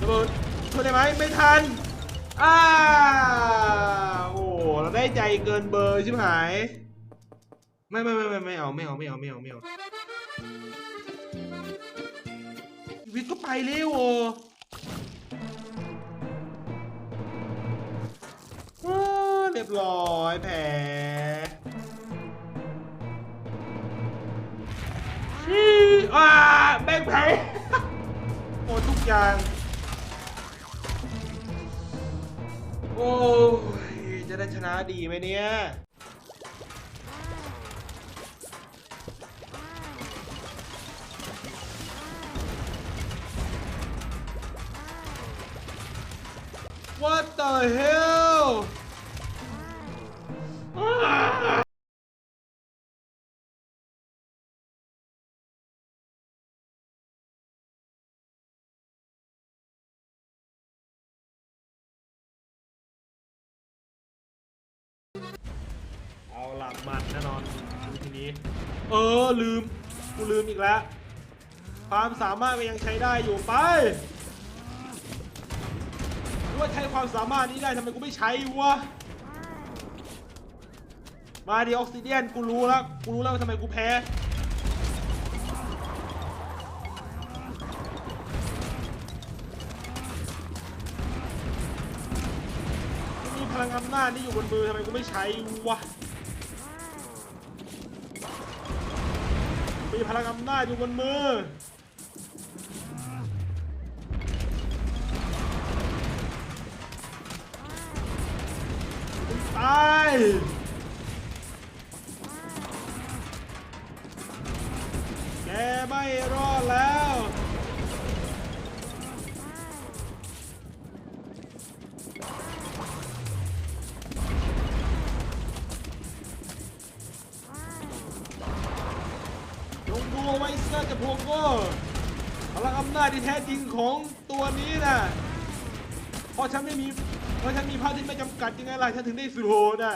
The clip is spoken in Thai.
ระเบิดช่วยได้ไหมไม่ทันอ้าโอ้เราได้ใจเกินเบอร์ช่ไหมไม่ไม่ไม่ไม่ไม่เอาไม่เอาไม่เอาไม่เอาไม่เอาวิทย์ก็ไปเร็วโอ้เรียบร้อยแผลชี้อ่าแบงแผลโอ้ทุกอย่าง โอ้ยจะได้ชนะดีไหมเนี่ย What the hell หลักมันแน่นอนดูทีนี้ เออลืม กูลืมอีกแล้ว ความสามารถก็ยังใช้ได้อยู่ไปว่าใช้ความสามารถนี้ได้ทำไมกูไม่ใช้วะ มาดิออกซิเดียนกูรู้แล้ว กูรู้แล้วว่าทำไมกูแพ้มีพลังอำนาจที่อยู่บนมือทำไมกูไม่ใช้วะ มีพลังอำนาจอยู่บนมือ ตายแกไม่รอดแล้ว ดูเอาจะพวงก็พลังอำนาจที่แท้จริงของตัวนี้นะเพราะฉันไม่มีเพราะฉันมีพลังที่ไม่จำกัดยังไงล่ะฉันถึงได้สุดโหดน่ะ